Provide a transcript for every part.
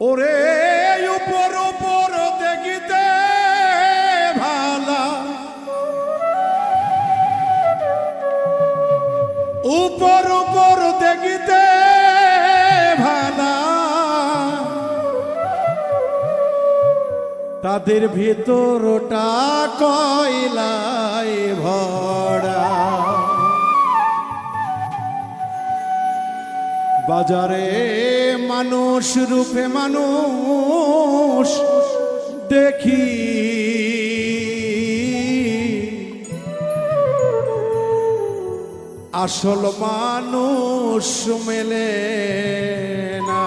ওরে উপর উপর দেখিতে ভালা। উপর উপর দেখিতে ভালা। তাদের ভেতরটা কয়লায় ভরা। বাজারে মানুষ রূপে মানুষ দেখি। আসল মানুষ মেলে না।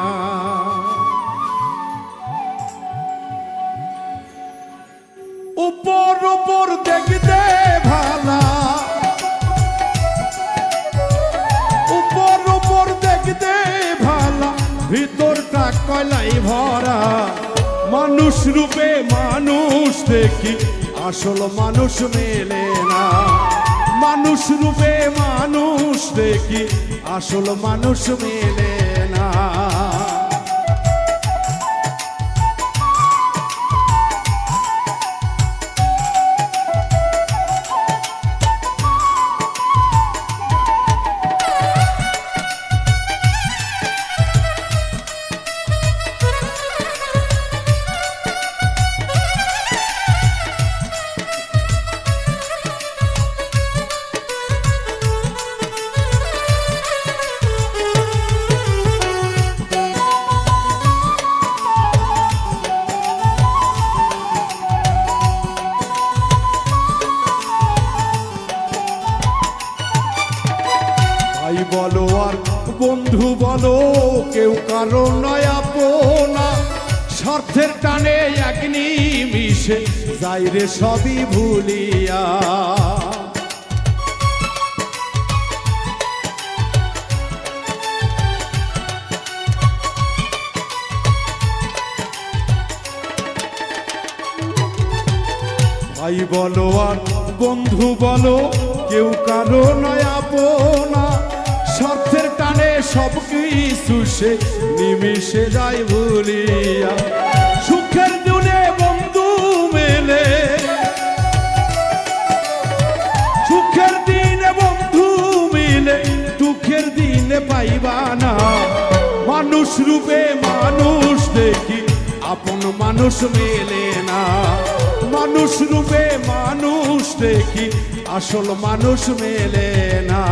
উপর উপর দেখতে কয়লাই ভরা মানুষ রূপে মানুষ দেখি। আসল মানুষ মেলে না। মানুষ রূপে মানুষ দেখি। আসল মানুষ মেলে ভাই বলো আর বন্ধু বলো, কেউ কারও নয় আপনা। স্বার্থের টানে এক নিমিশে যাই রে সবই ভুলিয়া। ভাই বলো আর বন্ধু বলো, কেউ কারও নয় টানে সব কিছু সে নিমিশে যায় ভুলিয়া সুখের দিনে বন্ধু মেলে। সুখের দিনে বন্ধু মিলে, দুঃখের দিনে পাইবা না। মানুষ রূপে মানুষ দেখি, আপন মানুষ মেলে না। মানুষ রূপে মানুষ দেখি, আসল মানুষ মেলে না।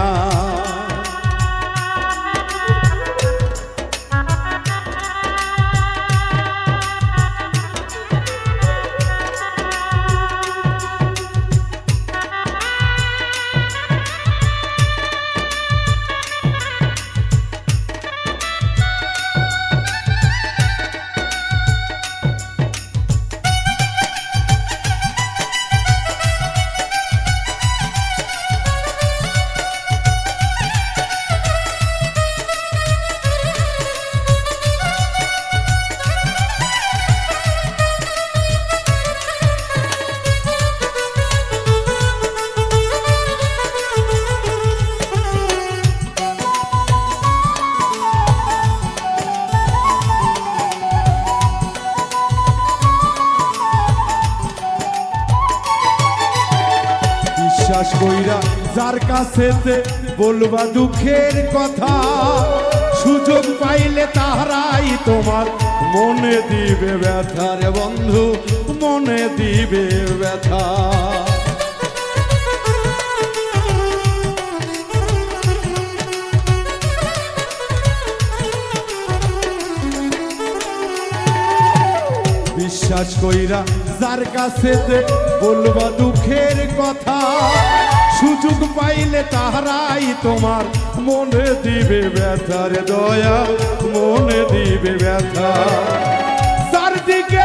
বিশ্বাস কইরা যার কাছেতে বলবা দুঃখের কথা, সুযোগ পাইলে তাহারাই তোমার মনে দিবে ব্যথা রে বন্ধু, মনে দিবে ব্যথা। বিশ্বাস কইরা যার কাছে বলবা দুঃখের কথা, সুযোগ পাইলে তাহারাই তোমার মনে দিবে ব্যথার দয়া, মনে দিবে ব্যথা। চারদিকে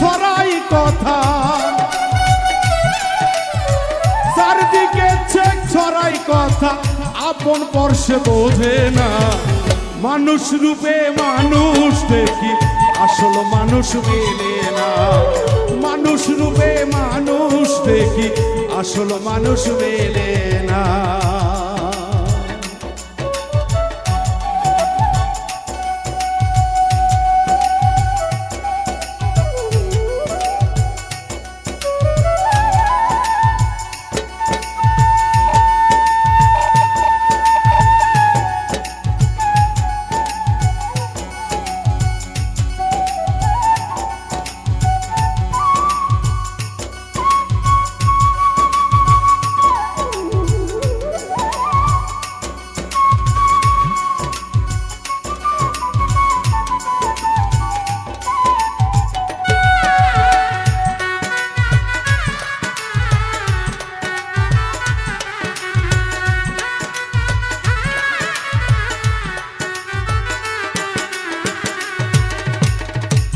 সরাই কথা চারদিকে ছড়াই কথা, আপন পর্ষে বোঝে না। মানুষ রূপে মানুষ দেখি আসল মানুষ মেলে না মানুষ রূপে মানুষ দেখি। আসল মানুষ মেলে না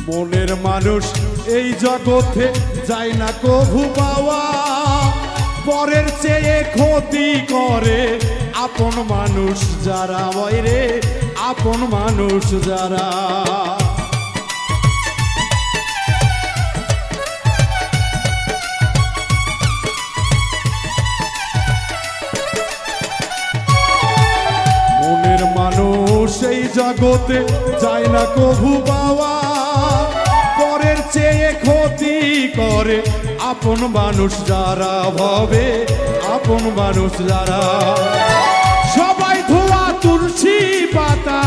মনের মানুষ এই জগতে যায় না কভু পাওয়া। পরের চেয়ে ক্ষতি করে আপন মানুষ যারা বাইরে আপন মানুষ যারা। মনের মানুষ এই জগতে যায় না কভু পাওয়া। চেয়ে ক্ষতি করে আপন মানুষ যারা ভাবে, আপন মানুষ যারা। সবাই ধোয়া তুলসী পাতা।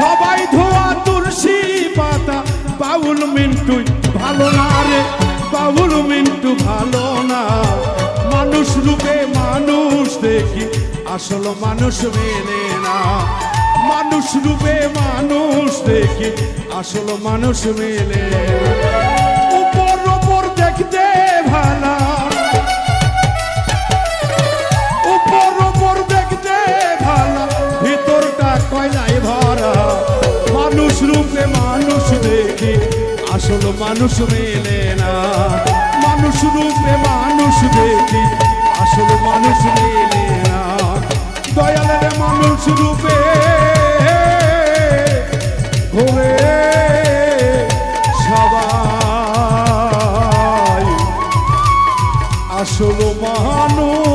সবাই ধোয়া তুলসী পাতা। বাউল মিন্টু ভালো না রে, বাউল মিন্টু ভালো না। মানুষ রূপে মানুষ দেখি, আসল মানুষ মেনে না। মানুষ রূপে মানুষ দেখি, আসল মানুষ মেনে না। উপর উপর দেখতে ভালা। মানুষ আসল মানুষ মেলে না। মানুষ রূপে মানুষ দেখি, আসল মানুষ মেলে না। দয়ালের মানুষ রূপে আসল মানুষ